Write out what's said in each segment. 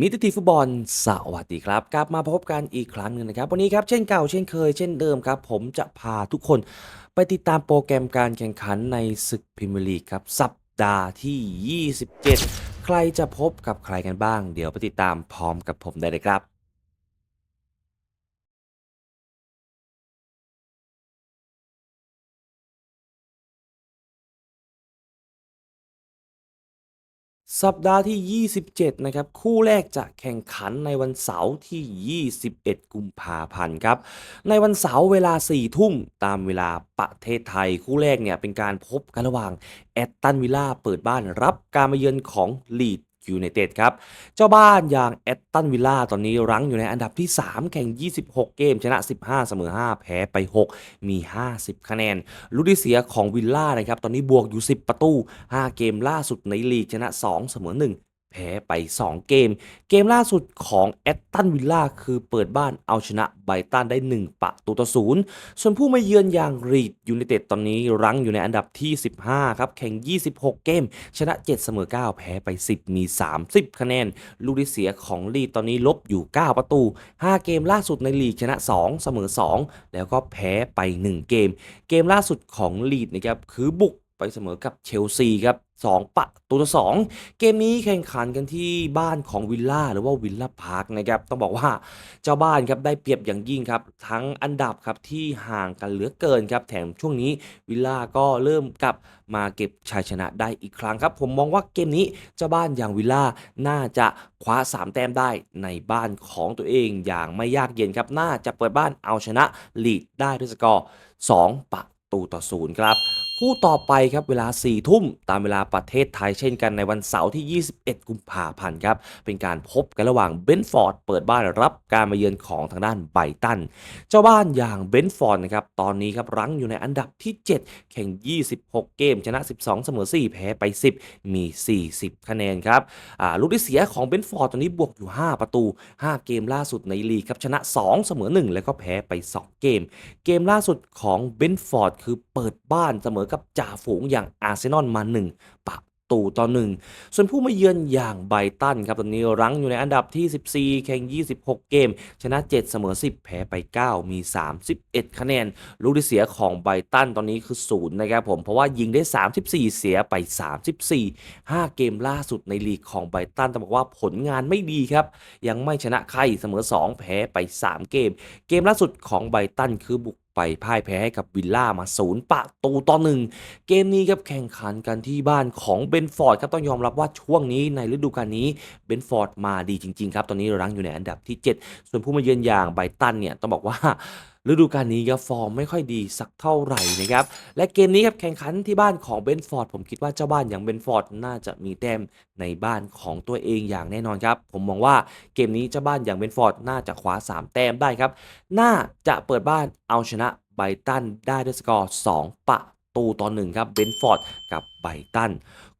มิตรทีฟุตบอลสวัสดีครับ กลับมาพบกันอีกครั้งหนึ่งนะครับ วันนี้ครับเช่นเก่าเช่นเคยเช่นเดิมครับ ผมจะพาทุกคนไปติดตามโปรแกรมการแข่งขันในศึกพรีเมียร์ลีกครับ สัปดาห์ที่ 27 ใครจะพบกับใครกันบ้าง เดี๋ยวไปติดตามพร้อมกับผมได้เลยครับ สัปดาห์ที่ 27 นะครับ คู่แรกจะแข่งขันในวันเสาร์ที่ 21 กุมภาพันธ์ครับ ในวันเสาร์เวลา 4 ทุ่มตามเวลาประเทศไทย คู่แรกเนี่ยเป็นการพบกันระหว่างแอตตันวิลล่าเปิดบ้านรับการมาเยือนของลีด ยูไนเต็ดครับ เจ้าบ้านอย่างแอตตันวิลล่าตอนนี้รั้งอยู่ในอันดับที่ 3 แข่ง 26 เกม ชนะ 15 เสมอ 5 แพ้ไป 6 มี 50 คะแนนลูกที่เสียของวิลล่านะครับ ตอนนี้บวกอยู่ 10 ประตู 5 เกมล่าสุดในลีกชนะ 2 เสมอ 1 แพ้ไป 2 เกม เกมล่าสุดของแอตตันวิลล่าคือเปิดบ้านเอาชนะไบตันได้ 1 ประตูต่อศูนย์ส่วนผู้มาเยือนอย่างรีดยูไนเต็ดตอนนี้รั้งอยู่ในอันดับที่ 15 ครับ แข่ง 26 เกม ชนะ 7 เสมอ 9 แพ้ไป 10 มี 30 คะแนน ลูกที่เสียของลีดตอนนี้ลบอยู่ 9 ประตู 5 เกมล่าสุดในลีกชนะ 2 เสมอ 2 แล้วก็แพ้ไป 1 เกม เกมล่าสุดของลีดนะครับคือบุก ไปเสมอกับเชลซีครับ2ประตูต่อ2เกมนี้แข่งขันกันที่บ้านของวิลล่าหรือว่าวิลล่าพาร์คนะครับต้องบอกว่าเจ้าบ้านครับได้เปรียบอย่างยิ่งครับ ทั้งอันดับครับที่ห่างกันเหลือเกินครับ แถมช่วงนี้วิลล่าก็เริ่มกลับมาเก็บชัยชนะได้อีกครั้งครับ ผมมองว่าเกมนี้เจ้าบ้านอย่างวิลล่าน่าจะคว้า 3 แต้มได้ในบ้านของตัวเองอย่างไม่ยากเย็นครับน่าจะเปิดบ้านเอาชนะลีดได้ด้วยสกอร์2ประตูต่อศูนย์ครับ คู่ต่อไปครับเวลา4ทุ่มตามเวลาประเทศไทยเช่นกันในวันเสาร์ที่ 21 กุมภาพันธ์ครับ เป็นการพบกันระหว่างเบนฟอร์ดเปิดบ้านรับการมาเยือนของทางด้านไบตัน เจ้าบ้านอย่างเบนฟอร์ดนะครับตอนนี้ครับรั้งอยู่ในอันดับที่ 7 แข่ง 26 เกม ชนะ 12 เสมอ 4 แพ้ไป 10 มี 40 คะแนนครับลูกที่เสียของเบนฟอร์ดตอนนี้บวกอยู่ 5 ประตู 5 เกมล่าสุดในลีกครับชนะ 2 เสมอ 1 แล้วก็แพ้ไป 2 เกม เกมล่าสุดของเบนฟอร์ดคือเปิดบ้านเสมอกับจ่าฝูงอย่างอาร์เซนอลมา 1ประตูต่อหนึ่ง ส่วนผู้มาเยือนอย่างไบตันครับตอนนี้รั้งอยู่ในอันดับที่ 14 แข่ง 26 เกม ชนะ 7 เสมอ 10 แพ้ไป 9 มี 31 คะแนน ลูกที่เสียของไบตันตอนนี้คือศูนะครับผม เพราะว่ายิงได้ 34 เสียไป 34 5 เกมล่าสุดในลีกของไบตันต้องบอกว่าผลงานไม่ดีครับ ยังไม่ชนะใครเสมอ 2 แพ้ไป 3 เกม เกมล่าสุดของไบตันคือบุก ไปพ่ายแพ้ให้กับวิลล่ามาศูนย์ประตูต่อหนึ่งเกมนี้ครับแข่งขันกันที่บ้านของเบนฟอร์ดครับต้องยอมรับว่าช่วงนี้ในฤดูกาลนี้เบนฟอร์ดมาดีจริงๆครับตอนนี้รั้งอยู่ในอันดับที่ 7 ส่วนผู้มาเยือนอย่างไบตันเนี่ยต้องบอกว่า ฤดูกาลนี้ครับฟอร์มไม่ค่อยดีสักเท่าไหร่นะครับ และเกมนี้ครับแข่งขันที่บ้านของเบนฟอร์ดผมคิดว่าเจ้าบ้านอย่างเบนฟอร์ดน่าจะมีแต้มในบ้านของตัวเองอย่างแน่นอนครับ ผมมองว่าเกมนี้เจ้าบ้านอย่างเบนฟอร์ดน่าจะคว้า 3 แต้มได้ครับ น่าจะเปิดบ้านเอาชนะไบตันได้ด้วยสกอร์ 2 ประตูต่อ1ครับเบนฟอร์ดกับไบตัน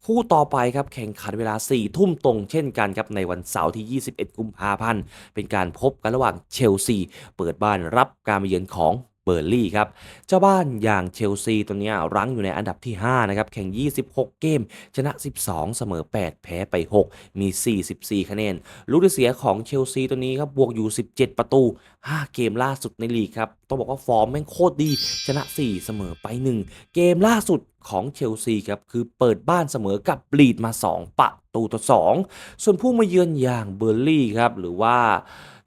คู่ต่อไปครับแข่งขันเวลา 4 ทุ่มตรงเช่นกันครับในวันเสาร์ที่ 21 กุมภาพันธ์ เป็นการพบกันระหว่างเชลซี เปิดบ้านรับการมาเยือนของเบอร์ลี่ครับ เจ้าบ้านอย่างเชลซีตัวนี้รั้งอยู่ในอันดับที่ 5 นะครับ แข่ง 26 เกม ชนะ 12 เสมอ 8 แพ้ไป 6 มี 44 คะแนน ลูกที่เสียของเชลซีตัวนี้ครับ บวกอยู่ 17 ประตู 5 เกมล่าสุดในลีกครับ ต้องบอกว่าฟอร์มแม่งโคตรดี ชนะ 4 เสมอไป 1 เกมล่าสุด ของเชลซีครับคือเปิดบ้านเสมอกับลีดมา 2 ประตูต่อ 2 ส่วนผู้มาเยือนอย่างเบอร์ลี่ครับหรือว่า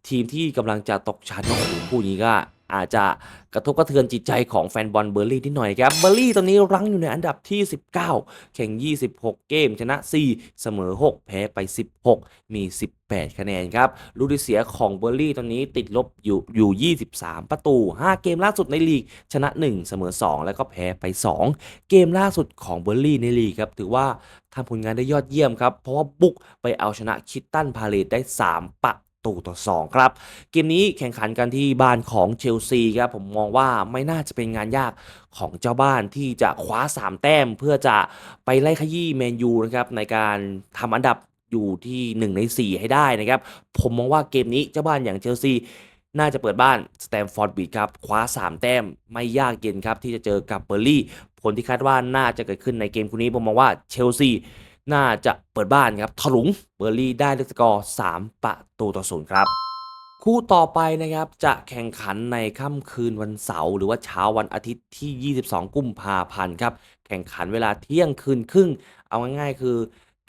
ทีมที่กำลังจะตกชั้นโอ้โหผู้นี้ก็ อาจจะกระทบกระเทือนจิตใจของแฟนบอลเบอร์ลี่นิดหน่อยครับเบอร์ลี่ตอนนี้รั้งอยู่ในอันดับที่ 19 แข่ง 26 เกม ชนะ 4 เสมอ 6 แพ้ไป 16 มี 18 คะแนนครับลูกที่เสียของเบอร์ลี่ตอนนี้ติดลบอยู่อยู่ 23 ประตู 5 เกมล่าสุดในลีก ชนะ 1 เสมอ 2 แล้วก็แพ้ไป 2 เกมล่าสุดของเบอร์ลี่ในลีกครับถือว่าทำผลงานได้ยอดเยี่ยมครับเพราะว่าบุกไปเอาชนะคิตตันพาเลตได้ 3ประ ตูต่อ 2 ครับ เกมนี้แข่งขันกันที่บ้านของเชลซีครับ ผมมองว่าไม่น่าจะเป็นงานยากของเจ้าบ้านที่จะคว้า 3 แต้มเพื่อจะไปไล่ขยี้แมนยูนะครับ ในการทำอันดับอยู่ที่ 1 ใน 4 ให้ได้นะครับ ผมมองว่าเกมนี้เจ้าบ้านอย่างเชลซีน่าจะเปิดบ้านสแตมฟอร์ดบีดครับ คว้า 3 แต้มไม่ยากเย็นครับ ที่จะเจอกับเบอร์ลี่ ผลที่คาดว่าน่าจะเกิดขึ้นในเกมคู่นี้ผมมองว่าเชลซี น่าจะเปิดบ้านครับถลุงเบอร์ลี่ได้ด้วยสกอร์3ประตูต่อศูนย์ครับ คู่ต่อไปนะครับจะแข่งขันในค่ำคืนวันเสาร์หรือว่าเช้าวันอาทิตย์ที่ 22 กุมภาพันธ์ครับแข่งขันเวลาเที่ยงคืนครึ่ง เอาง่ายๆคือ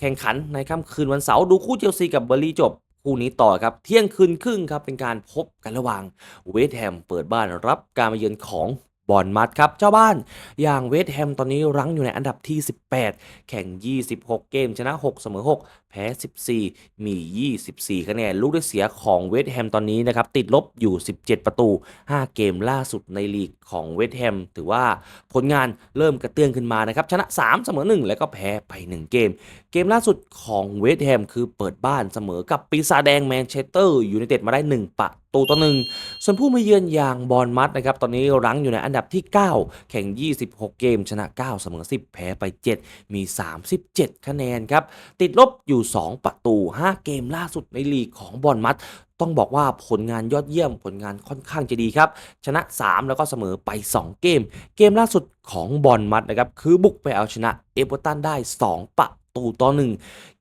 แข่งขันในค่ำคืนวันเสาร์ดูคู่เชลซีกับเบอร์ลี่จบคู่นี้ต่อครับเที่ยงคืนครึ่งครับเป็นการพบกันระหว่างเวสต์แฮมเปิดบ้านรับการมาเยือนของ บอลมัดครับ เจ้าบ้านอย่างเวสต์แฮมตอนนี้รั้งอยู่ในอันดับที่ 18 แข่ง 26 เกมชนะ 6 เสมอ6 แพ้ 14 มี 24 คะแนน ลูกได้เสียของเวสต์แฮมตอนนี้นะครับ ติดลบอยู่ 17 ประตู 5 เกมล่าสุดในลีกของเวสต์แฮม ถือว่าผลงานเริ่มกระเตื้องขึ้นมานะครับ ชนะ 3 เสมอ 1 แล้วก็แพ้ไป 1 เกม เกมล่าสุดของเวสต์แฮมคือเปิดบ้านเสมอกับปีศาจแดงแมนเชสเตอร์ยูไนเต็ดมาได้ 1ประตูต่อหนึ่งส่วนผู้มาเยือนอย่างบอลมัดนะครับ ตอนนี้รั้งอยู่ในอันดับที่ 9 แข่ง 26 เกม ชนะ 9 เสมอ 10 แพ้ไป 7 มี 37 คะแนนครับ ติดลบอยู่2 ประตู 5 เกมล่าสุดในลีกของบอลมัด ต้องบอกว่าผลงานยอดเยี่ยมผลงานค่อนข้างจะดีครับ ชนะ 3 แล้วก็เสมอไป 2 เกม เกมล่าสุดของบอลมัดนะครับ คือบุกไปเอาชนะเอเวอร์ตันได้ 2 ประตูต่อหนึ่ง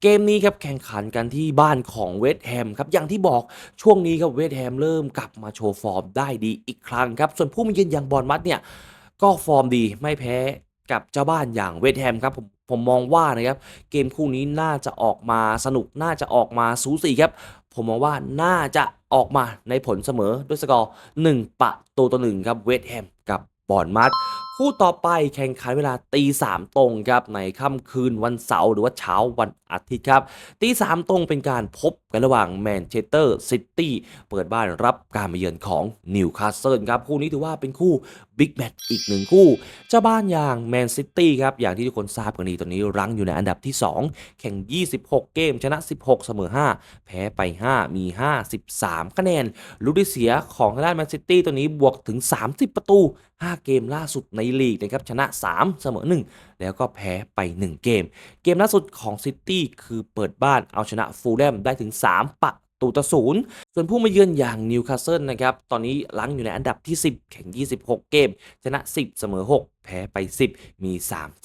เกมนี้ครับแข่งขันกันที่บ้านของเวสต์แฮมครับอย่างที่บอกช่วงนี้ครับเวสต์แฮมเริ่มกลับมาโชว์ฟอร์มได้ดีอีกครั้งครับ ส่วนผู้มาเยือนอย่างบอลมัดเนี่ยก็ฟอร์มดีไม่แพ้ กับเจ้าบ้านอย่างเวสแฮมครับผมผมมองว่านะครับเกมคู่นี้น่าจะออกมาสนุกน่าจะออกมาสูสีครับ ผมมองว่าน่าจะออกมาในผลเสมอด้วยสกอร์1ประตูต่อหนึ่งครับเวสแฮมกับบอร์นมัด คู่ต่อไปแข่งขันเวลาตีสามตรงครับในค่ำคืนวันเสาร์หรือว่าเช้าวันอาทิตย์ครับตีสามตรงเป็นการพบกันระหว่างแมนเชสเตอร์ซิตี้เปิดบ้านรับการมาเยือนของนิวคาสเซิลครับคู่นี้ถือว่าเป็นคู่บิ๊กแมตช์อีกหนึ่งคู่เจ้าบ้านอย่างแมนซิตี้ครับอย่างที่ทุกคนทราบกันดีตอนนี้รั้งอยู่ในอันดับที่ 2 แข่ง 26 เกมชนะ 16 เสมอ 5 แพ้ไป 5 มี 53 คะแนนลูกที่เสียของทางด้านแมนซิตี้ตัวนี้บวกถึง 30 ประตู 5 เกมล่าสุดในลีกนะครับชนะ 3 เสมอ 1 แล้วก็แพ้ไป 1 เกม เกมล่าสุดของซิตี้คือเปิดบ้านเอาชนะฟูลแลมได้ถึง 3ประตูต่อศูนย์ส่วนผู้มาเยือนอย่างนิวคาสเซิลนะครับ ตอนนี้ลังอยู่ในอันดับที่ 10 แข่ง 26 เกม ชนะ 10 เสมอ 6 แพ้ไป 10 มี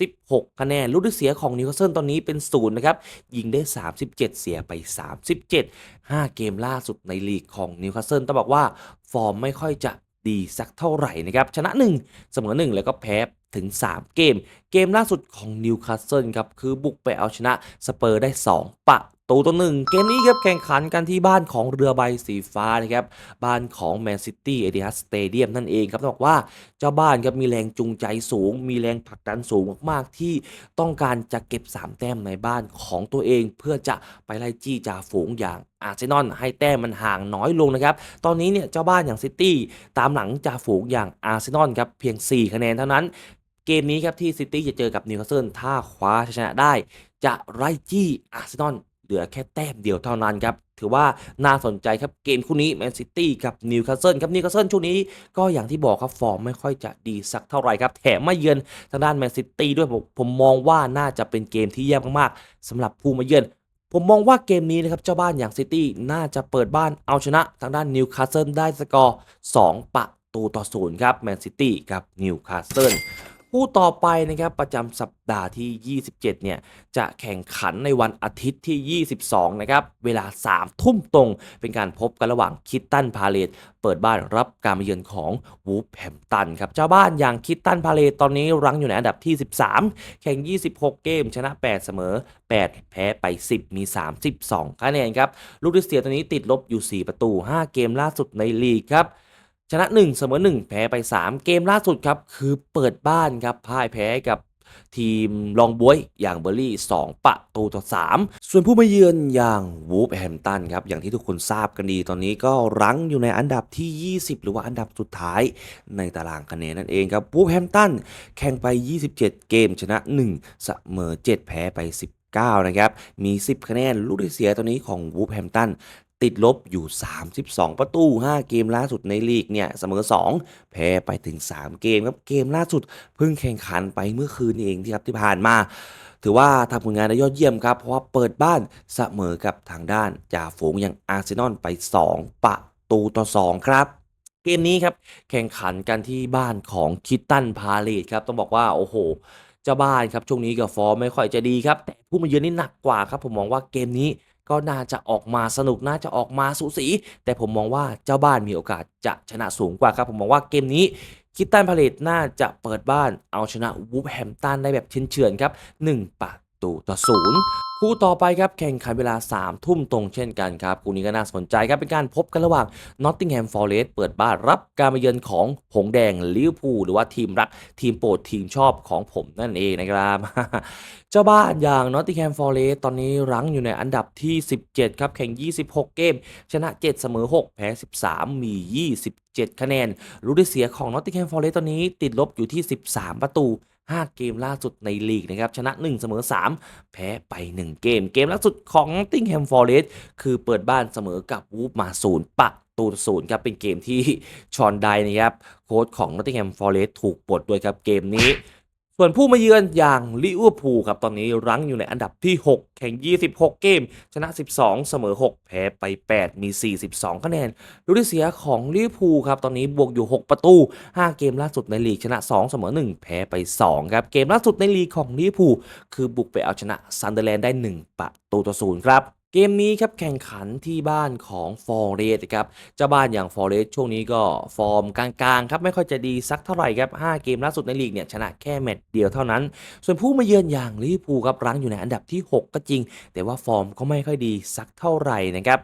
36 คะแนน ลูกที่เสียของนิวคาสเซิลตอนนี้เป็นศูนย์นะครับ ยิงได้ 37 เสียไป 37 5 เกมล่าสุดในลีกของนิวคาสเซิลต้องบอกว่า ฟอร์มไม่ค่อยจะ ดีสักเท่าไหร่นะครับชนะ 1 เสมอ 1 แล้วก็แพ้ถึง 3 เกม เกมล่าสุดของนิวคาสเซิลครับ คือบุกไปเอาชนะสเปอร์ได้ 2ประตูต่อหนึ่งเกมนี้ครับแข่งขันกันที่บ้านของเรือใบสีฟ้านะครับ บ้านของแมนซิตี้เอ i ิฮัสสเตเดียมนั่นเองครับต้องบอกว่าเจ้าบ้านครับมีแรงจูงใจสูง มีแรงผลักดันสูงมากๆที่ต้องการจะเก็บ 3 แต้มในบ้านของตัวเอง เพื่อจะไปไล่จี้จ่าฝูงอย่างอาร์เซนอลให้แต้มมันห่างน้อยลงนะครับ ตอนนี้เนี่ยเจ้าบ้านอย่างซิตี้ตามหลังจ่าฝูงอย่างอาร์เซนอลครับเพียง 4 คะแนนเท่านั้น เกมนี้ครับที่ซิตี้จะเจอกับนิวคาสเซิลถ้าคว้าชนะได้ จะไล่จี้อาร์เซนอลเหลือแค่แต้มเดียวเท่านั้นครับ ถือว่าน่าสนใจครับเกมคู่นี้แมนซิตี้กับนิวคาสเซิลครับนิวคาสเซิลช่วงนี้ก็อย่างที่บอกครับ ฟอร์มไม่ค่อยจะดีสักเท่าไหร่ครับ แถมมาเยือนทางด้านแมนซิตี้ด้วยผมผมมองว่าน่าจะเป็นเกมที่แย่มากๆสำหรับผู้มาเยือน ผมมองว่าเกมนี้นะครับเจ้าบ้านอย่างซิตี้น่าจะเปิดบ้านเอาชนะ ทางด้านนิวคาสเซิลได้สกอร์2ประตูต่อศูนย์ครับแมนซิตี้กับนิวคาสเซิล คู่ต่อไปนะครับประจำสัปดาห์ที่ 27 เนี่ย จะแข่งขันในวันอาทิตย์ที่ 22 นะครับ เวลา 3 ทุ่มตรง เป็นการพบกันระหว่างคิตตันพาเลตเปิดบ้านรับการมาเยือนของวูฟแฮมตันครับ เจ้าบ้านอย่างคิตตันพาเลตตอนนี้รั้งอยู่ในอันดับที่ 13 แข่ง 26 เกม ชนะ 8 เสมอ 8 แพ้ไป 10 มี 32 คะแนนครับ ลูกที่เสียตัวนี้ติดลบอยู่ 4 ประตู 5 เกมล่าสุดในลีกครับ ชนะ 1 เสมอ 1 แพ้ไป 3 เกมล่าสุดครับ คือเปิดบ้านครับพ่ายแพ้กับทีมลองบวยอย่างเบอร์รี่ 2 ประตูต่อ 3 ส่วนผู้มาเยือนอย่างวูฟแฮมตันครับ อย่างที่ทุกคนทราบกันดีตอนนี้ก็รั้งอยู่ในอันดับที่ 20 หรือว่าอันดับสุดท้ายในตารางคะแนนนั่นเองครับวูฟแฮมตันแข่งไป 27 เกมชนะ 1 เสมอ 7 แพ้ไป19นะครับ มี 10 คะแนน ลูกที่เสียตัวนี้ของวูฟแฮมตัน ติดลบอยู่ 32 ประตู 5 เกมล่าสุดในลีกเนี่ยเสมอ 2 แพ้ไปถึง 3 เกมครับ เกมล่าสุดเพิ่งแข่งขันไปเมื่อคืนเองที่ครับที่ผ่านมา ถือว่าทำผลงานได้ยอดเยี่ยมครับ เพราะว่าเปิดบ้านเสมอกับทางด้านจ่าฝูงอย่างอาร์เซนอลไป 2 ประตูต่อ 2 ครับเกมนี้ครับแข่งขันกันที่บ้านของคิตตันพาเลตครับต้องบอกว่าโอ้โหเจ้าบ้านครับช่วงนี้ก็ฟอร์มไม่ค่อยจะดีครับแต่ผู้มาเยือนนี่หนักกว่าครับผมมองว่าเกมนี้ ก็น่าจะออกมาสนุกน่าจะออกมาสูสี แต่ผมมองว่าเจ้าบ้านมีโอกาสจะชนะสูงกว่าครับ ผมมองว่าเกมนี้คิตตันพาเลตน่าจะเปิดบ้านเอาชนะวูฟแฮมตันได้แบบเฉือนๆครับ1ประตูต่อศูนย์ คู่ต่อไปครับแข่งขันเวลา 3 ทุ่มตรงเช่นกันครับคู่นี้ก็น่าสนใจครับเป็นการพบกันระหว่างนอตติงแฮมฟอร์เรสต์เปิดบ้านรับการมาเยือนของหงแดงลิเวอร์พูลหรือว่าทีมรักทีมโปรดทีมชอบของผมนั่นเองนะครับเจ้าบ้านอย่างนอตติงแฮมฟอร์เรสต์ตอนนี้รั้งอยู่ในอันดับที่ 17 ครับ แข่ง 26 เกม ชนะ 7 เสมอ 6 แพ้ 13 มี 27 คะแนนรู้ได้เสียของนอตติงแฮมฟอร์เรสต์ตอนนี้ติดลบอยู่ที่ 13 ประตู 5 เกมล่าสุดในลีกนะครับ ชนะ 1 เสมอ 3 แพ้ไป 1 เกม เกมล่าสุดของนอตติงแฮมฟอร์เรสคือเปิดบ้านเสมอกับวูฟมาศูนย์ปักตูนศูนย์ครับ เป็นเกมที่ชอนไดนะครับ โค้ชของนอตติงแฮมฟอร์เรสถูกปลดด้วยครับเกมนี้ ส่วนผู้มาเยือนอย่างลิเวอร์พูลครับตอนนี้รั้งอยู่ในอันดับที่ 6 แข่ง 26 เกม ชนะ 12 เสมอ 6 แพ้ไป 8 มี 42 คะแนนรู้ได้เสียของลิเวอร์พูลครับตอนนี้บวกอยู่ 6 ประตู 5 เกมล่าสุดในลีกชนะ 2 เสมอ 1 แพ้ไป 2 ครับ เกมล่าสุดในลีกของลิเวอร์พูลคือบุกไปเอาชนะซันเดอร์แลนด์ได้ 1 ประตูต่อศูนย์ครับ เกมนี้ครับแข่งขันที่บ้านของฟอร์เรสครับเจ้าบ้านอย่างฟอร์เรสช่วงนี้ก็ฟอร์มกลางๆครับไม่ค่อยจะดีสักเท่าไหร่ครับ 5 เกมล่าสุดในลีกเนี่ยชนะแค่แมตช์เดียวเท่านั้น ส่วนผู้มาเยือนอย่างลิเวอร์พูลครับรั้งอยู่ในอันดับที่ 6 ก็จริง แต่ว่าฟอร์มก็ไม่ค่อยดีสักเท่าไหร่นะครับ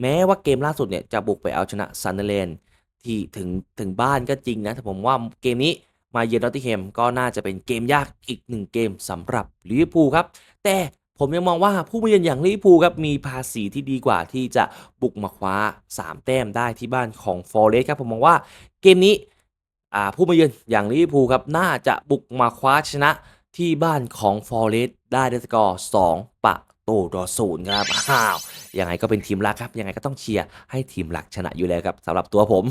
แม้ว่าเกมล่าสุดเนี่ยจะบุกไปเอาชนะซันเดอร์แลนด์ที่ถึงถึงบ้านก็จริงนะแต่ผมว่าเกมนี้มาเยือนนอตติงแฮมก็น่าจะเป็นเกมยากอีกหนึ่งเกมสำหรับลิเวอร์พูลครับแต่ ผมยังมองว่าผู้มาเยือนอย่างลิเวอร์พูลครับมีภาษีที่ดีกว่าที่จะบุกมาคว้า 3 แต้มได้ที่บ้านของฟอร์เรสครับผมมองว่าเกมนี้ผู้มาเยือนอย่างลิเวอร์พูลครับน่าจะบุกมาคว้าชนะที่บ้านของฟอร์เรสได้ด้วยสกอร์2ประ ตูต่อศูนย์ครับอ้าวยังไงก็เป็นทีมรักครับยังไงก็ต้องเชียร์ให้ทีมรักชนะอยู่แล้วครับสำหรับตัวผม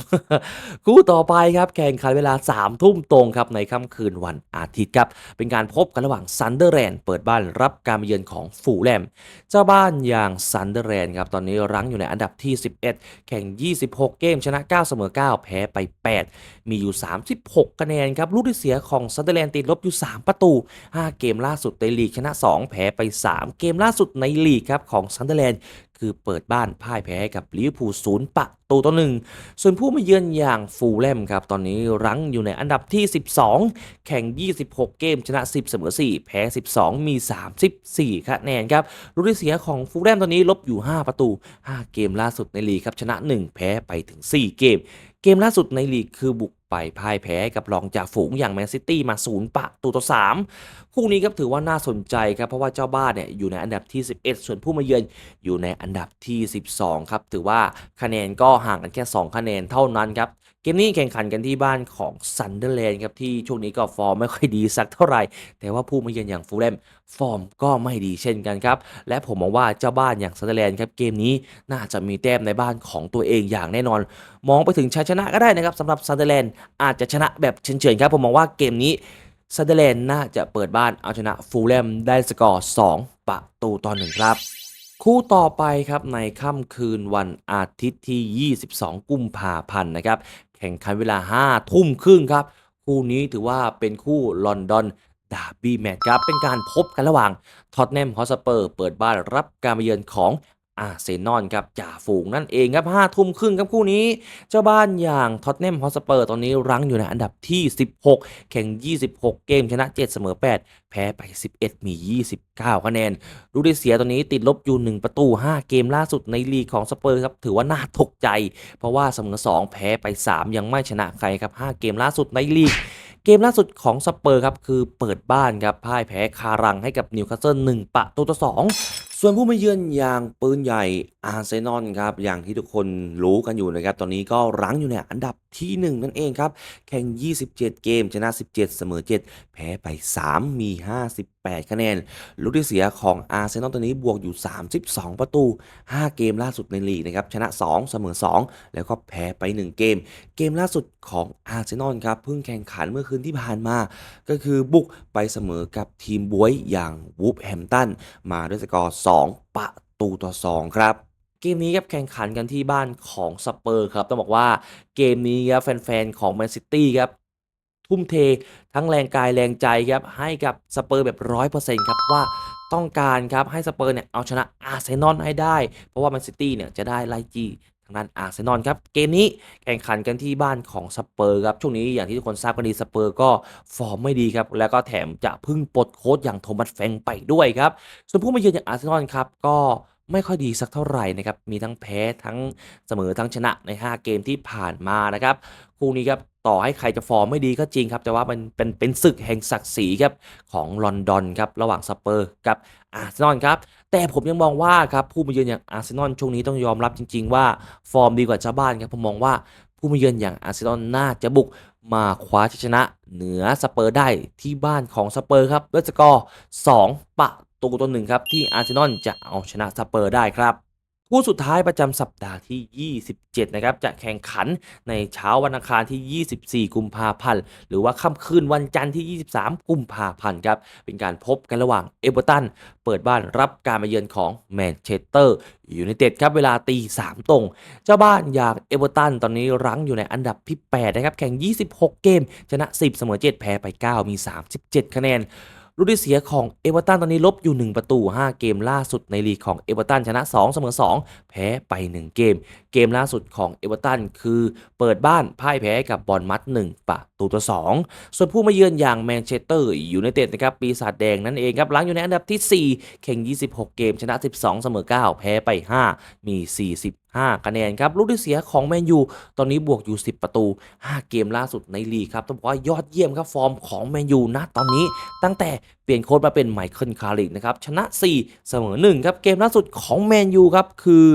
คู่ต่อไปครับแข่งขันเวลา3ทุ่มตรงครับในค่ำคืนวันอาทิตย์ครับเป็นการพบกันระหว่างซันเดอร์แลนด์เปิดบ้านรับการเยือนของฟูแลมเจ้าบ้านอย่างซันเดอร์แลนด์ครับตอนนี้รั้งอยู่ในอันดับที่ 11 แข่ง 26 เกมชนะ 9 เสมอ 9 แพ้ไป 8 มีอยู่ 36 คะแนนครับลูกที่เสียของซันเดอร์แลนด์ติดลบอยู่ 3 ประตู 5 เกมล่าสุดในลีกชนะ 2 แพ้ไป 3 เกมล่าสุดในลีกครับของซันเดอร์แลนด์คือเปิดบ้านพ่ายแพ้กับลิเวอร์พูลศูนย์ประตูต่อหนึ่งส่วนผู้มาเยือนอย่างฟูลแลมครับ ตอนนี้รั้งอยู่ในอันดับที่ 12 แข่ง 26 เกมชนะ 10 เสมอ 4 แพ้ 12 มี 34 คะแนนครับลูกที่เสียของฟูลแลมตอนนี้ลบอยู่ 5 ประตู 5 เกมล่าสุดในลีกครับ ชนะ 1 แพ้ไปถึง 4 เกม เกมล่าสุดในลีกคือบุก ไปพ่ายแพ้กับรองจากฝูงอย่างแมนซิตี้มา0ประตูต่อ3คู่นี้ครับถือว่าน่าสนใจครับเพราะว่าเจ้าบ้านเนี่ยอยู่ในอันดับที่ 11 ส่วนผู้มาเยือนอยู่ในอันดับที่ 12 ครับ ถือว่าคะแนนก็ห่างกันแค่ 2 คะแนนเท่านั้นครับ เกมนี้แข่งขันกันที่บ้านของซันเดอร์แลนด์ครับที่ช่วงนี้ก็ฟอร์มไม่ค่อยดีสักเท่าไหร่ แต่ว่าผู้มาเยือนอย่างฟูลแลมฟอร์มก็ไม่ดีเช่นกันครับ และผมมองว่าเจ้าบ้านอย่างซันเดอร์แลนด์ครับเกมนี้น่าจะมีแต้มในบ้านของตัวเองอย่างแน่นอน มองไปถึงชัยชนะก็ได้นะครับสำหรับซันเดอร์แลนด์อาจจะชนะแบบเฉือนๆครับผมมองว่าเกมนี้ซันเดอร์แลนด์น่าจะเปิดบ้านเอาชนะฟูลแลมได้สกอร์ 2 ประตูต่อหนึ่งครับคู่ต่อไปครับในค่ำคืนวันอาทิตย์ที่ 22 กุมภาพันธ์นะครับ แข่งขันเวลา 5 ทุ่มครึ่งครับ คู่นี้ถือว่าเป็นคู่ลอนดอนดาร์บี้แมตช์ครับ เป็นการพบกันระหว่างท็อตแนมฮอสเปอร์ เปิดบ้านรับการมาเยือนของ อาร์เซนอลครับจ่าฝูงนั่นเองครับ5ทุ่มครึ่งครับคู่นี้ เจ้าบ้านอย่างท็อตแนมฮอสเปอร์ตอนนี้รั้งอยู่ในอันดับที่ 16 แข่ง 26 เกมชนะ 7 เสมอ 8 แพ้ไป 11 มี 29 คะแนนลูกได้เสียตอนนี้ติดลบอยู่ 1 ประตู 5 เกมล่าสุดในลีกของสเปอร์ครับถือว่าน่าตกใจ เพราะว่าเสมอ 2 แพ้ไป 3 ยังไม่ชนะใครครับ 5 เกมล่าสุดในลีกเกมล่าสุดของสเปอร์ครับ คือเปิดบ้านครับพ่ายแพ้คารังให้กับนิวคาสเซิล1ประตูต่อ2 ส่วนผู้มาเยือนอย่างปืนใหญ่อาร์เซนอลครับอย่างที่ทุกคนรู้กันอยู่นะครับ ตอนนี้ก็รั้งอยู่ในอันดับที่ 1 นั่นเองครับ แข่ง 27 เกมชนะ 17 เสมอ 7 แพ้ไป 3 มี 50 8 คะแนน ลูกที่เสียของอาร์เซนอลตอนนี้บวกอยู่ 32 ประตู 5 เกมล่าสุดในลีกนะครับ ชนะ 2 เสมอ 2 แล้วก็แพ้ไป 1 เกม เกมล่าสุดของอาร์เซนอลครับ เพิ่งแข่งขันเมื่อคืนที่ผ่านมา ก็คือบุกไปเสมอกับทีมบวยอย่างวูฟแฮมตันมาด้วยสกอร์ 2 ประตูต่อ 2 ครับเกมนี้ครับแข่งขันกันที่บ้านของสเปอร์ครับ ต้องบอกว่าเกมนี้ครับแฟนๆของแมนซิตี้ครับ ทุ่มเท ทั้งแรงกายแรงใจครับให้กับสเปอร์แบบร้อยเปอร์เซ็นต์ครับว่าต้องการครับให้สเปอร์เนี่ยเอาชนะอาร์เซนอลให้ได้ เพราะว่าแมนซิตี้เนี่ยจะได้ไล่จีทางด้านอาร์เซนอลครับเกมนี้แข่งขันกันที่บ้านของสเปอร์ครับช่วงนี้อย่างที่ทุกคนทราบกันดีสเปอร์ก็ฟอร์มไม่ดีครับแล้วก็แถมจะพึ่งปลดโค้ชอย่างโทมัสแฟงไปด้วยครับส่วนผู้มาเยือนอย่างอาร์เซนอลครับก็ ไม่ค่อยดีสักเท่าไหร่นะครับ มีทั้งแพ้ทั้งเสมอทั้งชนะใน 5 เกมที่ผ่านมานะครับ คู่นี้ครับต่อให้ใครจะฟอร์มไม่ดีก็จริงครับ แต่ว่ามันเป็นเป็นศึกแห่งศักดิ์ศรีครับของลอนดอนครับระหว่างสเปอร์กับอาร์เซนอลครับ แต่ผมยังมองว่าครับผู้มาเยือนอย่างอาร์เซนอลช่วงนี้ต้องยอมรับจริง ๆ ว่าฟอร์มดีกว่าชาวบ้านครับผมมองว่าผู้มาเยือนอย่างอาร์เซนอลน่าจะบุกมาคว้าชัยชนะเหนือสเปอร์ได้ที่บ้านของสเปอร์ครับด้วยสกอร์2ประ ตูต่อหนึ่งครับที่อาร์เซนอลจะเอาชนะสเปอร์ได้ครับคู่สุดท้ายประจำสัปดาห์ที่ 27 นะครับ จะแข่งขันในเช้าวันอังคารที่ 24 กุมภาพันธ์ หรือว่าค่ำคืนวันจันทร์ที่ 23 กุมภาพันธ์ครับ เป็นการพบกันระหว่างเอเวอร์ตัน เปิดบ้านรับการมาเยือนของแมนเชสเตอร์ยูไนเต็ดครับ เวลาตี 3 ตรง เจ้าบ้านอย่างเอเวอร์ตันตอนนี้รั้งอยู่ในอันดับที่ 8 นะครับ แข่ง 26 เกม ชนะ 10 เสมอ 7 แพ้ไป 9 มี 37 คะแนน ลูกที่เสียของเอเวอร์ตันตอนนี้ลบอยู่ 1 ประตู 5 เกมล่าสุดในลีกของเอเวอร์ตันชนะ 2 เสมอ 2 แพ้ไป 1 เกม เกมล่าสุดของเอเวอร์ตันคือเปิดบ้านพ่ายแพ้กับบอลมัด1ประตูต่อ2ส่วนผู้มาเยือนอย่างแมนเชสเตอร์ยูไนเต็ดนะครับปีศาจแดงนั่นเองครับหลังอยู่ในอันดับที่ 4 แข่ง 26 เกมชนะ 12 เสมอ 9 แพ้ไป 5 มี45คะแนนครับ ลูกที่เสียของแมนยู ตอนนี้บวกอยู่ 10 ประตู 5 เกมล่าสุดในลีกครับ ต้องบอกว่ายอดเยี่ยมครับ ฟอร์มของแมนยูนะตอนนี้ ตั้งแต่เปลี่ยนโค้ชมาเป็นไมเคิลคาริกนะครับ ชนะ 4 เสมอ 1 ครับ เกมล่าสุดของแมนยูครับ คือ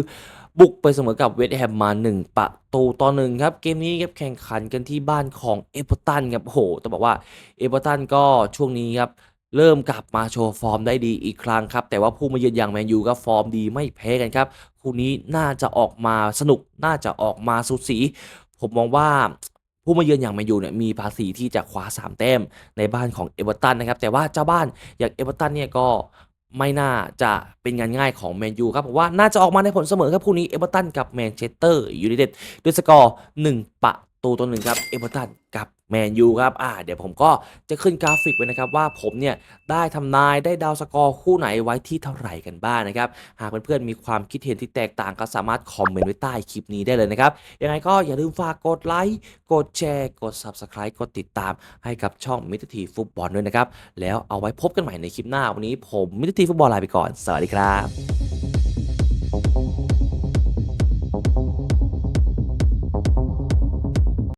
บุกไปเสมอกับเวสต์แฮมมา 1 ประตูต่อหนึ่งครับ เกมนี้ครับแข่งขันกันที่บ้านของเอเวอร์ตันครับโอ้โหต้องบอกว่าเอเวอร์ตันก็ช่วงนี้ครับเริ่มกลับมาโชว์ฟอร์มได้ดีอีกครั้งครับ แต่ว่าผู้มาเยือนอย่างแมนยูก็ฟอร์มดีไม่แพ้กันครับ คู่นี้น่าจะออกมาสนุกน่าจะออกมาสุดสี ผมมองว่าผู้มาเยือนอย่างแมนยูเนี่ยมีภาษีที่จะคว้า3แต้มในบ้านของเอเวอร์ตันนะครับแต่ว่าเจ้าบ้านอย่างเอเวอร์ตันเนี่ยก็ ไม่น่าจะเป็นงานง่ายของแมนยูครับผมว่าน่าจะออกมาในผลเสมอครับคู่นี้เอเวอร์ตันกับแมนเชสเตอร์ยูไนเต็ดด้วยสกอร์1ประตูต่อหนึ่งครับเอเวอร์ตันกับ แมนยูครับอ่าเดี๋ยวผมก็จะขึ้นกราฟิกไว้นะครับว่าผมเนี่ยได้ทำนายได้ดาวสกอร์คู่ไหนไว้ที่เท่าไหร่กันบ้างนะครับ หากเพื่อนๆมีความคิดเห็นที่แตกต่างก็สามารถคอมเมนต์ไว้ใต้คลิปนี้ได้เลยนะครับ ยังไงก็อย่าลืมฝากกดไลค์กดแชร์กด Subscribe กดติดตามให้กับช่องมิตรทีฟุตบอลด้วยนะครับ แล้วเอาไว้พบกันใหม่ในคลิปหน้าวันนี้ผมมิตรทีฟุตบอลลาไปก่อน สวัสดีครับ